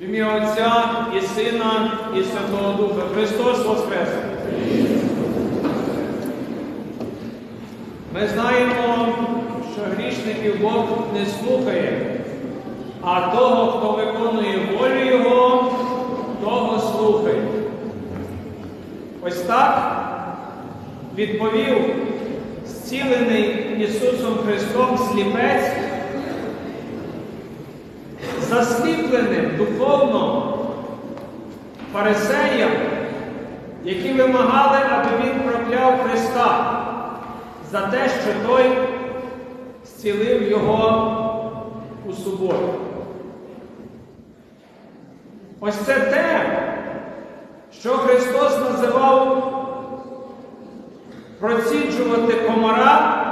В ім'я Отця і Сина, і Святого Духа. Христос Воскрес! Ми знаємо, що грішників Бог не слухає, а того, хто виконує волю Його, того слухає. Ось так відповів зцілений Ісусом Христом сліпець, засліпленим духовно фарисеям, які вимагали, аби він прокляв Христа за те, що той зцілив його у суботу. Ось це те, що Христос називав проціджувати комара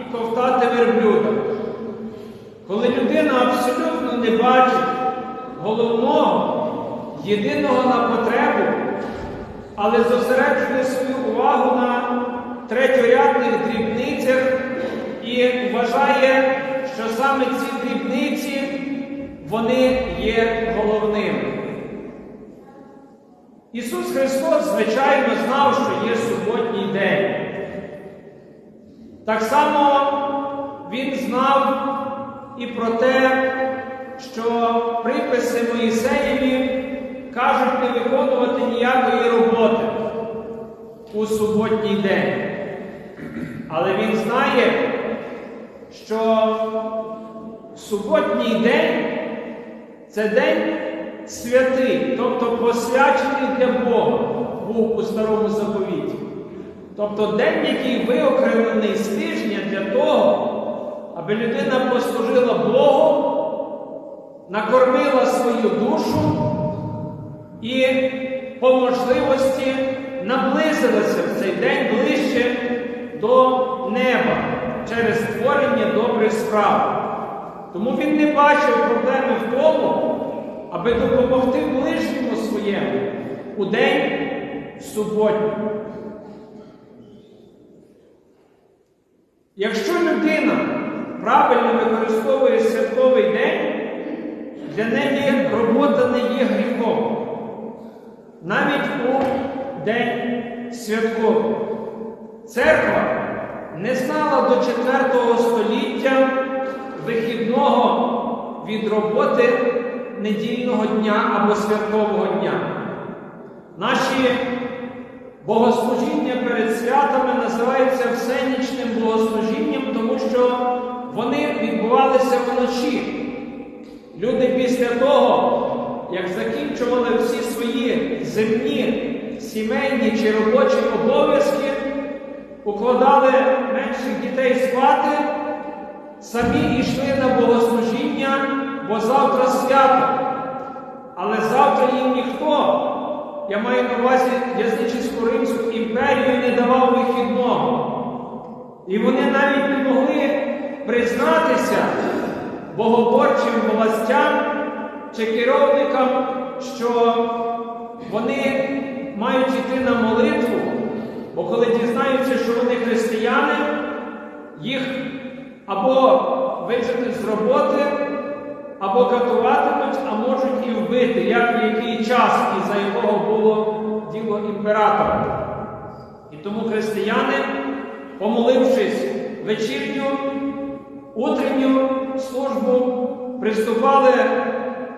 і ковтати верблюда. Коли людина абсолютно не бачить головного, єдиного на потребу, але зосереджує свою увагу на третьорядних дрібницях і вважає, що саме ці дрібниці вони є головними. Ісус Христос, звичайно, знав, що є суботній день. Так само Він знав і про те, що приписи Моїсеєві кажуть не виконувати ніякої роботи у суботній день. Але він знає, що суботній день це день святий, тобто посвячений для Бога був у старому заповіті. Тобто день, який виокремлений з тижня для того, аби людина послужила Богу, накормила свою душу і по можливості наблизилася в цей день ближче до неба через створення добрих справ. Тому він не бачив проблеми в тому, аби допомогти ближньому своєму у день суботній. Якщо людина правильно використовує святковий день, для неї робота не є гріхом. Навіть у день святковий. Церква не знала до 4 століття вихідного від роботи недільного дня або святкового дня. Наші богослужіння перед святами називаються всенічним богослужінням, тому що вони відбувалися вночі. Люди після того, як закінчували всі свої земні, сімейні чи робочі обов'язки, укладали менших дітей спати, самі йшли на богослужіння, бо завтра свято. Але завтра їм ніхто, я маю на увазі Язичівську Римську імперію, не давав вихідного. І вони навіть не признатися богоборчим властям чи керівникам, що вони мають йти на молитву, бо коли дізнаються, що вони християни, їх або вижити з роботи, або катуватимуть, а можуть і вбити, як в який час, і за якого було діло імператора. І тому християни, помолившись вечірню, утренню службу, приступали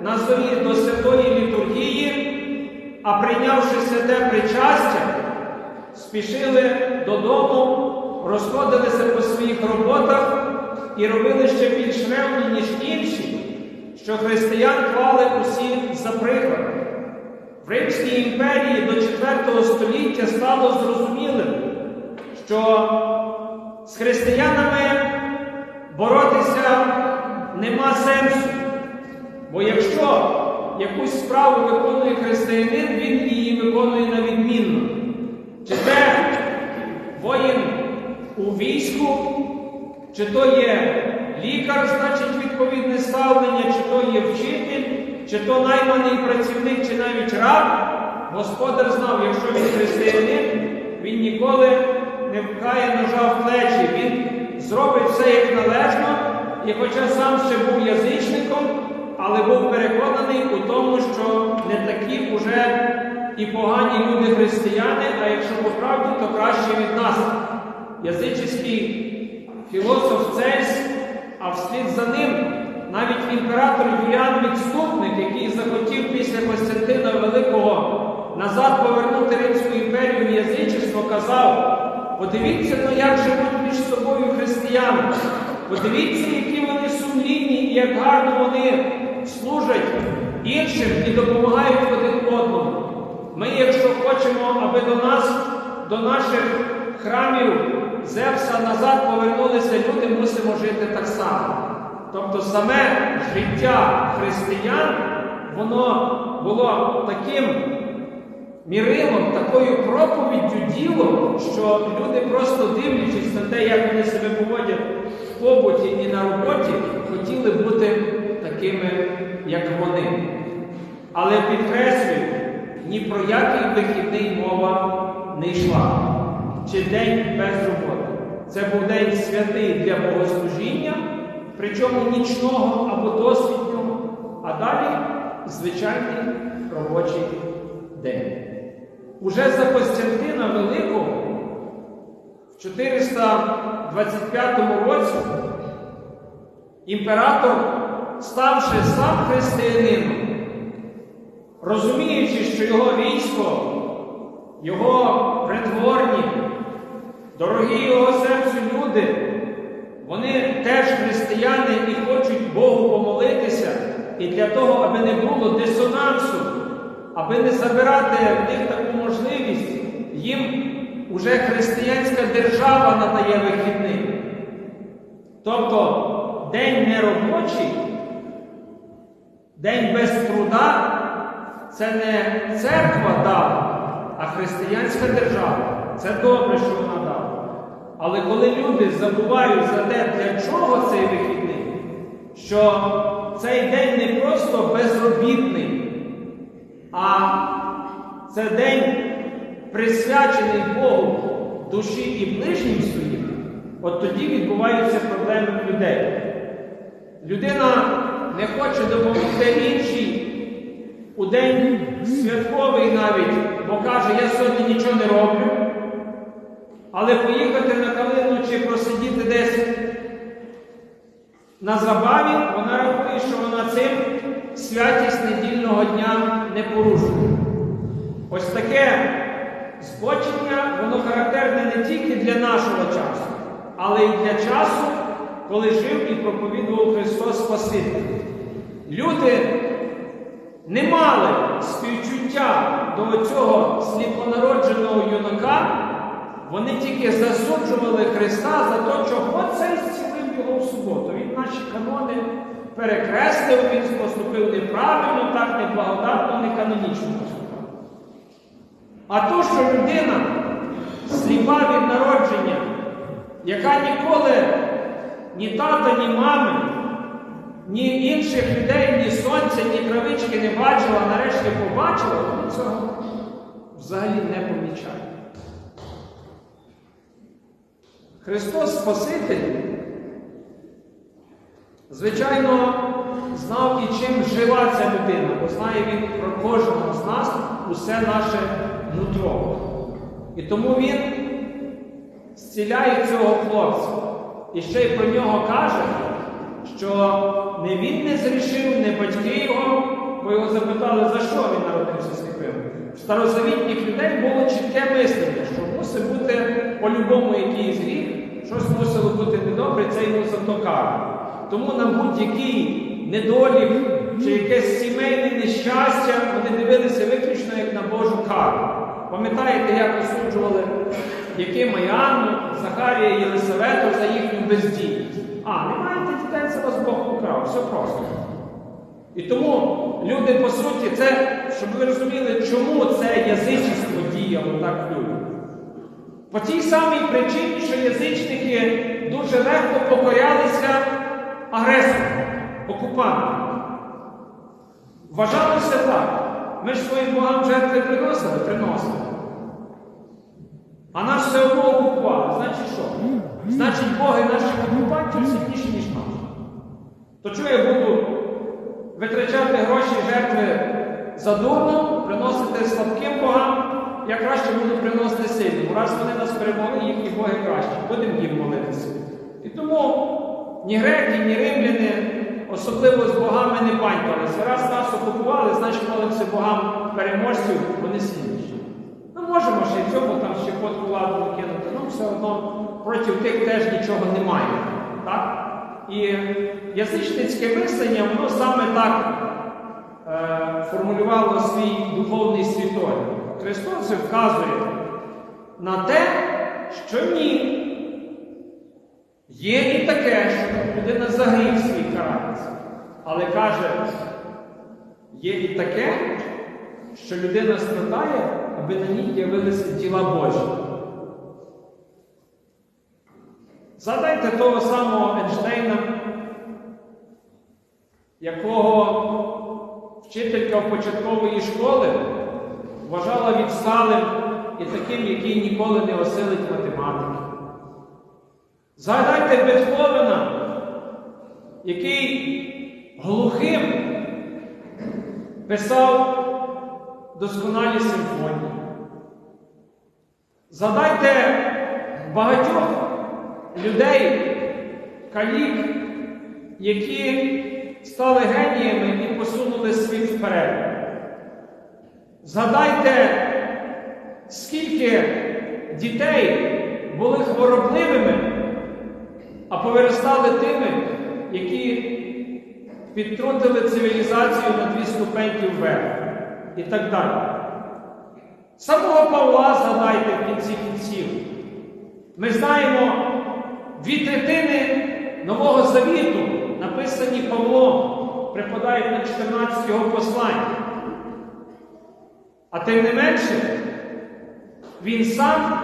на зорі до святої літургії, а прийнявши святе причастя, спішили додому, розходилися по своїх роботах і робили ще більш ревні, ніж інші, що християн клали усі за приклад. В Римській імперії до 4 століття стало зрозумілим, що з християнами боротися нема сенсу. Бо якщо якусь справу виконує християнин, він її виконує на відмінно. Чи те воїн у війську, чи то є лікар, значить відповідне ставлення, чи то є вчитель, чи то найманий працівник, чи навіть раб, господар знав, якщо він християнин, він ніколи не вкає ножа в плечі, він зробить все як належно, і хоча сам ще був язичником, але був переконаний у тому, що не такі вже і погані люди християни, а якщо по правді, то краще від нас. Язичний філософ Цельс, а вслід за ним навіть імператор Юліан Відступник, який захотів після Костянтина Великого назад повернути Римську імперію в язичество, казав: подивіться, ну як живуть між собою християни, подивіться, які вони сумлінні і як гарно вони служать іншим і допомагають один одному. Ми, якщо хочемо, аби до нас, до наших храмів Зевса назад повернулися люди, мусимо жити так само. Тобто саме життя християн, воно було таким мірилом, такою проповіддю ділом, що люди, просто дивлячись на те, як вони себе поводять в побуті і на роботі, хотіли бути такими, як вони. Але підкреслюю, ні про який вихідний мова не йшла. Чи день без роботи. Це був день святий для богослужіння, причому нічного або досвіднього, а далі звичайний робочий день. Уже за Костянтина Великого в 425 році імператор, ставши сам християнином, розуміючи, що його військо, його придворні, дорогі його серцю люди, вони теж християни і хочуть Богу помолитися, і для того, аби не було дисонансу, аби не забирати в них їм уже християнська держава надає вихідний. Тобто день неробочий, день без труда це не церква дала, а християнська держава. Це добре, що вона дала. Але коли люди забувають за те, для чого цей вихідний, що цей день не просто безробітний, а це день присвячений Богу душі і ближнім своїм, от тоді відбуваються проблеми в людей. Людина не хоче допомогти іншій у день святковий навіть, бо каже, я сьогодні нічого не роблю. Але поїхати на калину чи просидіти десь на забаві, вона рахує, що вона цим святість недільного дня не порушує. Ось таке збочення, воно характерне не тільки для нашого часу, але й для часу, коли жив і проповідував Христос Спаситель. Люди не мали співчуття до цього сліпонародженого юнака. Вони тільки засуджували Христа за те, чого цей зцілив його в суботу. Він наші канони перекреслив, він поступив неправильно, так неблагодатно, не канонічно. А то, що людина сліпа від народження, яка ніколи ні тата, ні мами, ні інших людей, ні сонця, ні травички не бачила, а нарешті побачила, вони цього взагалі не помічають. Христос Спаситель, звичайно, знав і чим жива ця людина, бо знає Він про кожного з нас усе наше нутро. І тому Він зціляє цього хлопця. І ще й про нього каже, що не він не зрішив, не батьки його, бо його запитали, за що він народився сліпим. В старозавітніх людей було чітке мислення, що мусить бути по-любому якийсь гріх, щось мусило бути недобре, це йому зато кара. Тому на будь-який недолік чи якесь сімейне нещастя вони дивилися виключно як на Божу кару. Пам'ятаєте, як осуджували Якима і Анну, Захарія і Єлисавету за їхню бездійність? А, не маєте дітей, це вас Бог украв, все просто. І тому люди, по суті, це, щоб ви розуміли, чому це язичество діяло так в людях. По тій самій причині, що язичники дуже легко покорялися агресору, окупантам. Вважалося так. Ми ж своїм богам жертви приносили, приносили. А нас все одно окупували. Значить що? Значить, боги наших окупантів сильніші, ніж наші. То чого я буду витрачати гроші жертви задурно, приносите слабким богам, я краще буду приносити сильним. Раз вони нас перемогли, їхні боги краще. Будемо їм молитися. І тому ні греки, ні римляни, особливо з богами не панькалися. Раз нас окупували, значить молимося богам переможців, вони сильніші. Ми можемо ще й цьому там ще подку ладу кинути, ну все одно проти тих теж нічого немає. Так? І язичницьке мислення, воно саме так е, формулювало свій духовний світогляд. Христос вказує на те, що ні. Є і таке, що людина загрів свій характер. Але каже, є і таке, що людина страдає, аби на ній з'явилися діла Божі. Згадайте того самого Ейнштейна, якого вчителька початкової школи вважала відсталим і таким, який ніколи не осилить математики. Згадайте Бетховена, який глухим писав досконалі симфонії. Згадайте багатьох людей, калік, які стали геніями і посунули світ вперед. Згадайте, скільки дітей були хворобливими, а повиростали тими, які підтрутили цивілізацію на дві ступеньки вверх і так далі. Самого Павла згадайте в кінці кінців. Ми знаємо дві третини Нового Завіту, написані Павлом, припадають на 14 його послань. А тим не менше, він сам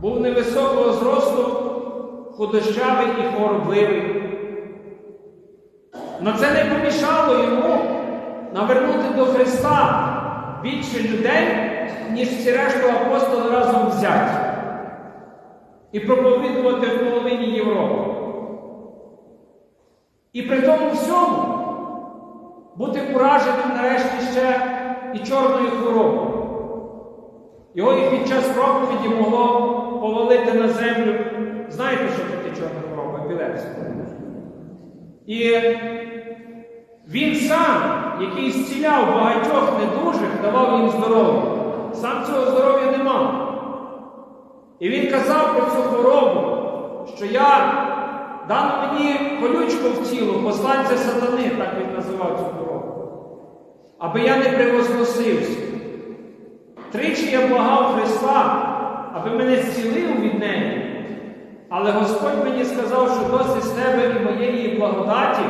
був невисокого зросту, худощавий і хворобливий. Но це не помішало йому навернути до Христа більше людей, ніж всі решту апостоли разом взяті. І проповідувати в половині Європи. І при тому всьому бути ураженим нарешті ще і чорною хворобою. Його і під час проповіді могло повалити на землю. Знаєте, що таке чорна хвороба? Епілепсія. І він сам, який зціляв багатьох недужих, давав їм здоров'я. Сам цього здоров'я не мав. І він казав про цю хворобу, що я дано мені колючку в тіло, посланця сатани, так він називав цю хворобу, аби я не превозносився. Тричі я благав Христа, аби мене зцілив від неї. Але Господь мені сказав, що досить з тебе і моєї благодаті,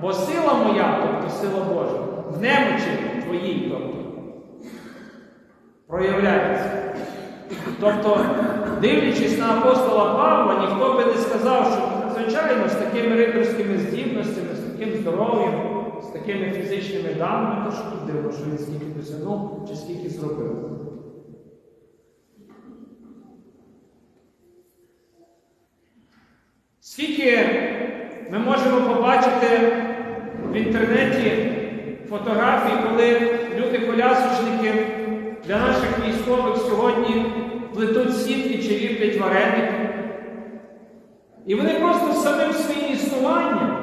бо сила моя, тобто сила Божа, в немочі твоїй, тобто, проявляється. Тобто, дивлячись на апостола Павла, ніхто би не сказав, що, звичайно, з такими рицарськими здібностями, з таким здоров'ям, з такими фізичними даними, то що тут дивно, що він скільки досягнув чи скільки зробив. Скільки ми можемо побачити в інтернеті фотографії, коли люди-колясочники для наших військових сьогодні плетуть сітки чи ліплять вареники. І вони просто самим своїм існуванням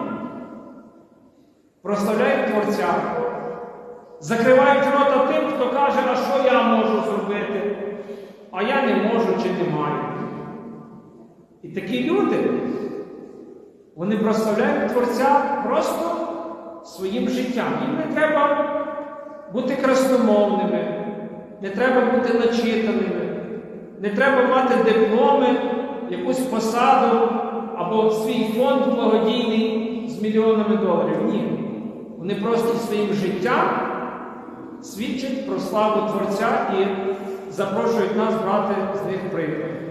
прославляють Творця, закривають рота тим, хто каже, а що я можу зробити, а я не можу чи не маю. І такі люди, вони прославляють Творця просто своїм життям. Їм не треба бути красномовними, не треба бути начитаними, не треба мати дипломи, якусь посаду або свій фонд благодійний з мільйонами доларів. Ні. Вони просто своїм життям свідчать про славу Творця і запрошують нас брати з них приклад.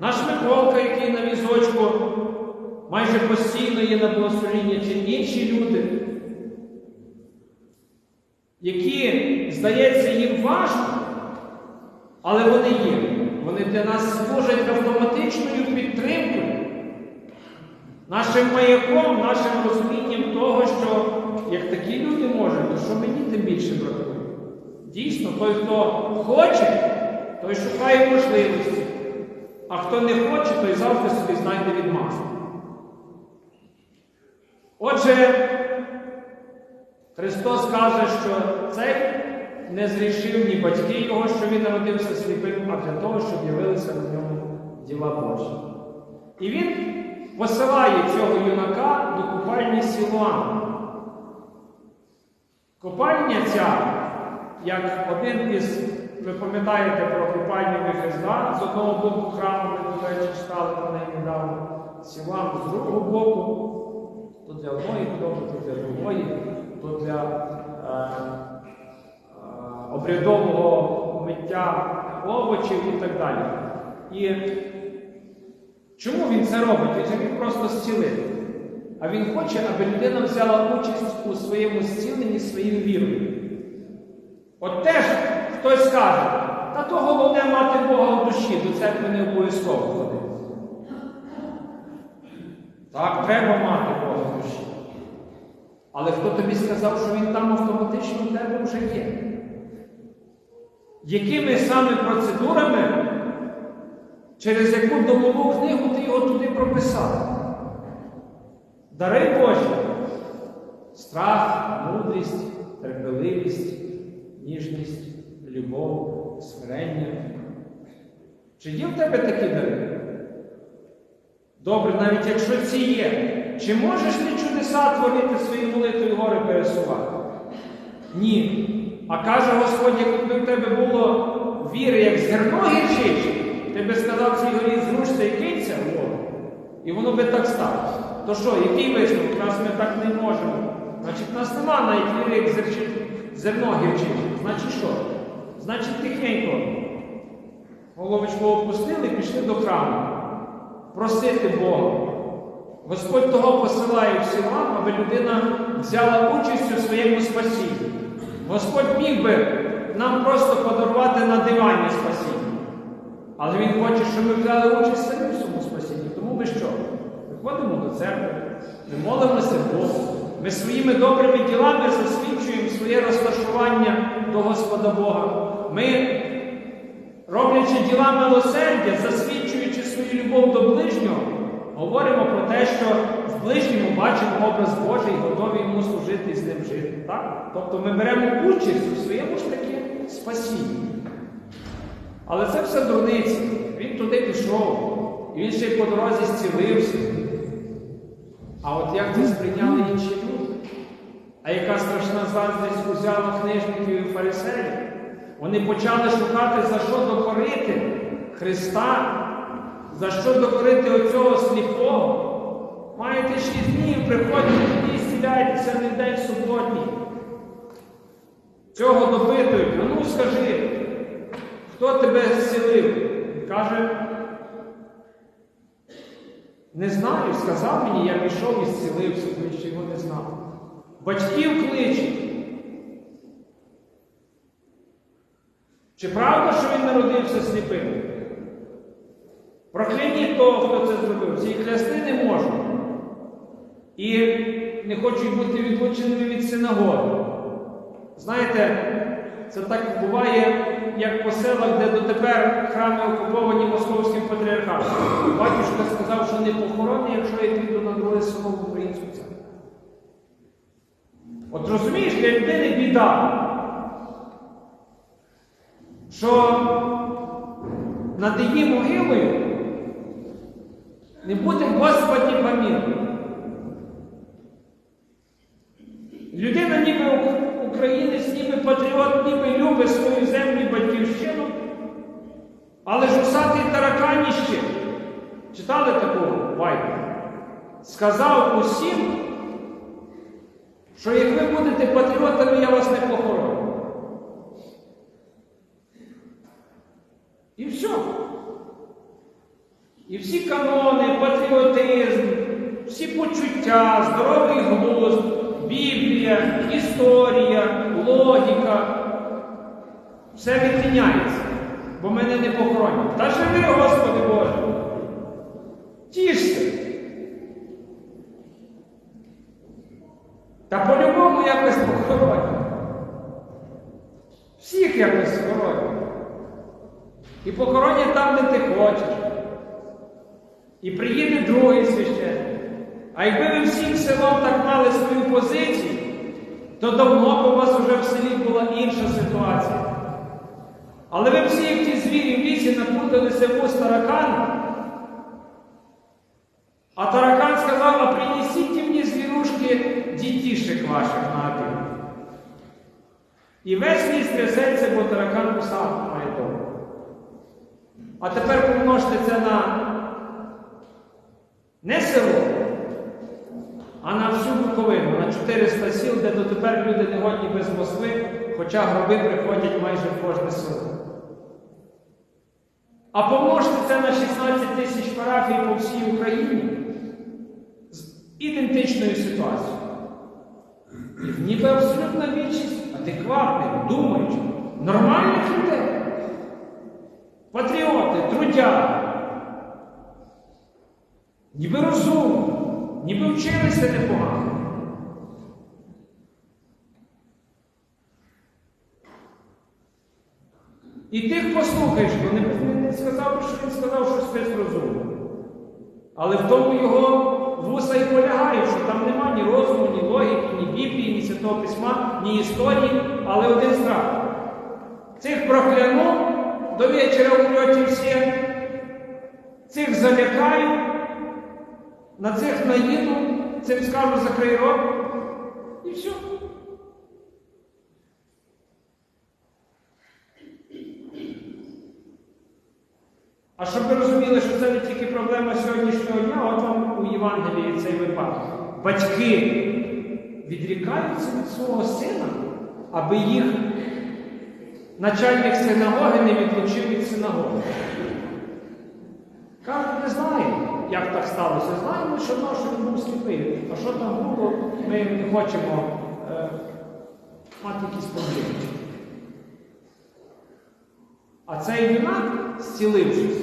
Наш Миколка, який на візочку майже постійно є на благословенні, чи інші люди, які, здається, їм важко, але вони є. Вони для нас служать автоматичною підтримкою, нашим маяком, нашим розумінням того, що як такі люди можуть, то що мені тим більше бракує. Дійсно, той, хто хоче, той шукає можливості. А хто не хоче, той завжди собі знайде відмазку. Отже, Христос каже, що цей не зрішив ні батьки його, що він народився сліпим, а для того, щоб явилися в ньому діла Божі. І він посилає цього юнака до купальні Сілуану. Купальня ця, як один із, ви пам'ятаєте про купальню Вихезда, з одного боку храму, ми, до речі, читали про неї недавно, Сілуан з другого боку, то для одної худоби, то для другої, то для е, е, обрядового миття овочів і так далі. І чому він це робить? Він просто зцілив. А він хоче, аби людина взяла участь у своєму зціленні своєю вірою. От теж хтось скаже, та то головне мати Бога в душі, до церкви не обов'язково ходити. Так, треба мати Бога в душі. Але хто тобі сказав, що він там автоматично в тебе вже є? Якими саме процедурами, через яку домову книгу ти його туди прописав? Дари Божі, страх, мудрість, терпеливість, ніжність, любов, смирення. Чи є в тебе такі дари? Добре, навіть якщо ці є, чи можеш ти чудеса творити своєю молитвою гори пересувати? Ні. А каже Господь, якби в тебе було віри, як зерно гірчиче, ти би сказав цій горі зрушся і кинься в воду, і воно би так сталося. То що, який висновок? Нас ми так не можемо. Значить, нас нема навіть віри, як зерно гірчиче. Значить що? Значить, тихенько. Головочку опустили і пішли до храму. Просити Бога. Господь того посилає всім вам, аби людина взяла участь у своєму спасінні. Господь міг би нам просто подарувати на дивані спасіння. Але Він хоче, щоб ми взяли участь самі в цьому спасінні. Тому ми що? Ми ходимо до церкви, ми молимося Богу. Ми своїми добрими ділами засвідчуємо своє розташування до Господа Бога. Ми, роблячи діла милосердя, засвідчуючи свою любов до ближнього, говоримо про те, що в ближньому бачимо образ Божий і готові йому служити і з ним жити. Так? Тобто ми беремо участь у своєму ж таки спасінні. Але це все дурниці. Він туди пішов, і він ще й по дорозі зцілився. А от як це сприйняли інші люди? А яка страшна заздрість узяла книжників і фарисеїв? Вони почали шукати, за що докорити Христа, за що докорити оцього сліпого. Маєте шість днів, приходьте і зціляйтеся не день суботній. Цього допитують, а ну скажи, хто тебе зцілив? Каже, не знаю, сказав мені, я пішов і зцілився, тому що його не знав. Батьків кличе. Чи правда, що він народився сліпим? Прокляніть того, хто це зробив. Ці клясти не можуть. І не хочуть бути відлученими від синагоги. Знаєте, це так буває, як по селах, де дотепер храми окуповані московським патріархатом. Батюшка сказав, що не похоронний, якщо я піду на друге село в українську церкву. От розумієш, для людини біда, що над її могилою не буде Господі помилуй. Людина ніби українець, ніби патріот, ніби любить свою землю і батьківщину, але ж усатий тараканіще. Читали таку байку? Сказав усім, що як ви будете патріотами, я вас не похороню. Все. І всі канони, патріотизм, всі почуття, здоровий глузд, Біблія, історія, логіка. Все відміняється, бо мене не похоронять. Та живи, Господи Боже. Тішся. Та по-любому якось похоронять. всіх якось хоронять. І похоронять там, де ти хочеш. І приїде другий священник. А якби ви всім селом так мали свою позицію, то давно б у вас вже в селі була інша ситуація. Але ви всі, як ті звірі в лісі, напуталися в таракана. А таракан сказав, а принесіть мені звірушки дітішек ваших на обід. І весь ліс трясеться, бо таракан кусав має довго. А тепер помножте це на не село, а на всю Буковину, на 400 сіл, де дотепер люди не годні без Москви, хоча гроби приходять майже в кожне село. А помножте це на 16 тисяч парафій по всій Україні з ідентичною ситуацією. І ніби абсолютна більшість адекватних, думаючих, нормальних людей. Патріоти, трудяги. Ніби розумні, ніби вчилися непогано. І тих послухаєш, бо не, не сказав, що він сказав щось спецрозумне. Але в тому його вуса і полягають, що там нема ні розуму, ні логіки, ні Біблії, ні Святого Письма, ні історії, але один страх. Цих прокляну до вечора умрете всі, цих залякаю, на цих наїду, цим скажу закрий рот, і все. А щоб ви розуміли, що це не тільки проблема сьогоднішнього дня, от вам у Євангелії цей випадок. Батьки відрікаються від свого сина, аби їх начальник синагоги не відлучив від синагоги. Кажуть, не знаємо, як так сталося. Знаємо, що наш він був сліпий. А що там було, ми не хочемо е, мати якісь проблеми. А цей юнак, зцілившись,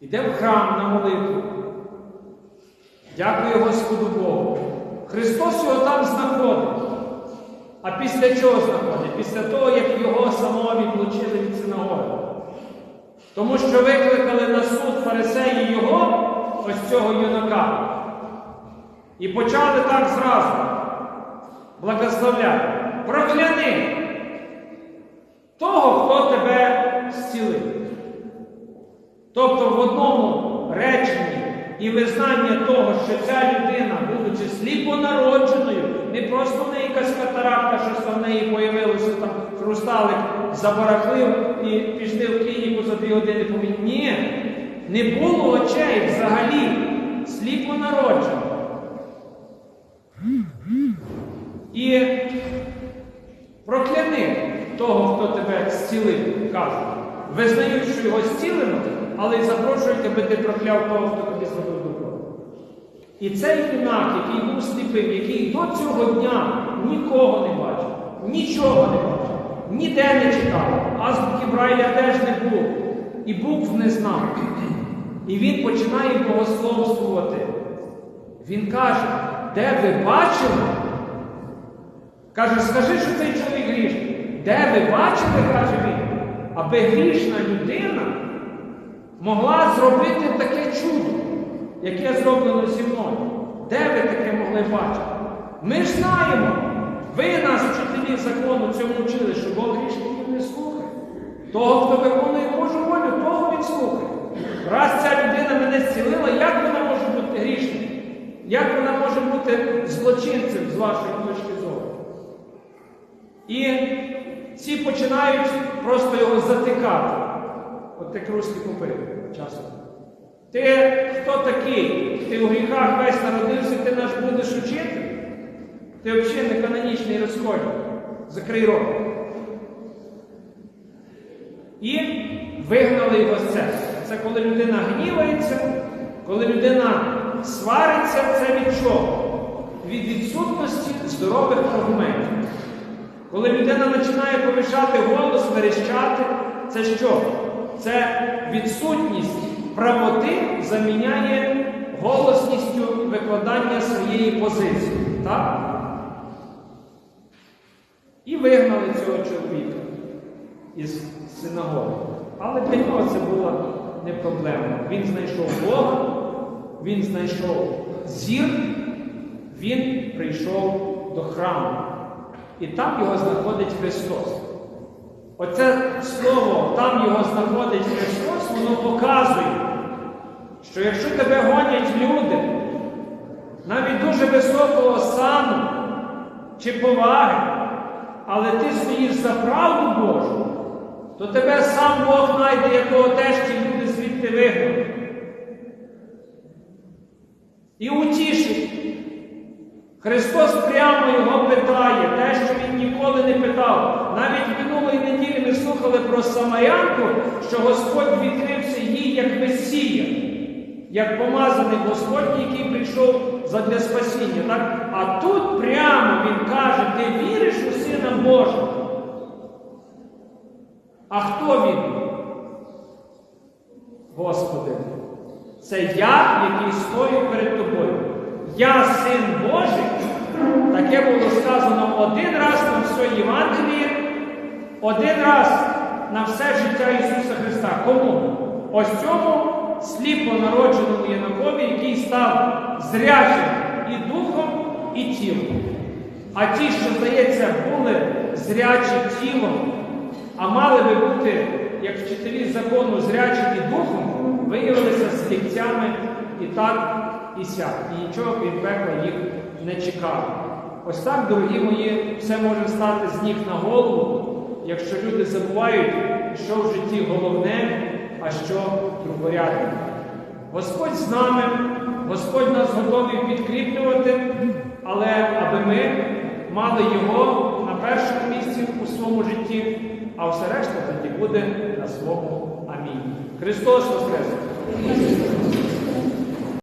іде в храм на молитву. Дякує Господу Богу. Христос його там знаходить. А після чого знаходить? Після того, як його самого відлучили від синагоги. Тому що викликали на суд фарисеї його, ось цього юнака. І почали так зразу благословляти. Прокляни того, хто тебе зцілив. Тобто в одному реченні і визнання того, що ця людина, будучи сліпонародженою, не просто в неї якась катаракта, що в неї появилося там хрусталик, забарахлив і пішли в клініку за дві години повинні. Ні, не було очей взагалі сліпонародженого. І прокляни того, хто тебе зцілив, каже. Визнають, що його зцілено, але й запрошують, аби ти прокляв того, хто тобі зробив добро. І цей юнак, який був сліпим, який до цього дня нікого не бачив, нічого не бачив, ніде не читав, азбуки Брайля теж не був, і букв не знав. І він починає богословствувати. Він каже, де ви бачили? Каже, скажи, що цей чоловік грішний. Де ви бачили, каже він, аби грішна людина могла зробити таке чудо, яке зроблено зі мною. Де ви таке могли бачити? Ми ж знаємо, ви нас, вчителі закону, цьому вчили, що Бог грішників не слухає. Того, хто виконує Божу волю, того він слухає. Раз ця людина мене зцілила, як вона може бути грішною? Як вона може бути злочинцем з вашої точки зору? І ці починають просто його затикати. От ти русські купив часом. Ти хто такий? Ти у гріхах весь народився, ти наш будеш учити? Ти взагалі не канонічний розходь. Закрий рот. І вигнали його з церкви. Це коли людина гнівається, коли людина свариться, це від чого? Від відсутності здорових аргументів. Коли людина починає повишати голос, верещати, це що? Це відсутність правоти заміняє голосністю викладання своєї позиції. Так? І ви цього чоловіка із синагоги. Але для нього це була не проблема. Він знайшов Бога, він знайшов зір, він прийшов до храму. І там його знаходить Христос. Оце слово, там його знаходить Христос, воно показує, що якщо тебе гонять люди, навіть дуже високого сану чи поваги, але ти стоїш за правду Божу, то тебе сам Бог знайде, якого теж ті люди звідти вигнали. І утішить. Христос прямо його питає, те, що він ніколи не питав. Навіть минулої неділі ми слухали про Самарянку, що Господь відкрився їй як Месія, як помазаний Господь, який прийшов задля спасіння. Так? А тут прямо Він каже, ти віриш у Сина Божого. А хто він? Господи, це я, який стою перед тобою. Я син Божий. Таке було сказано один раз на все Євангеліє, один раз на все життя Ісуса Христа. Кому? Ось цьому сліпо народженому Янакові, який став зрячим і духом, і тілом. А ті, що, здається, були зрячі тілом, а мали би бути, як вчителі закону, зрячі і духом, виявилися сліпцями і так, і сяк. І нічого крім пекла їх не чекало. Ось так, дорогі мої, все може стати з ніг на голову, якщо люди забувають, що в житті головне, а що другорядне. Господь з нами, Господь нас готовий підкріплювати, але аби ми мали Його на першому місці у своєму житті, а все решта тоді буде на своєму амінь. Христос Воскрес!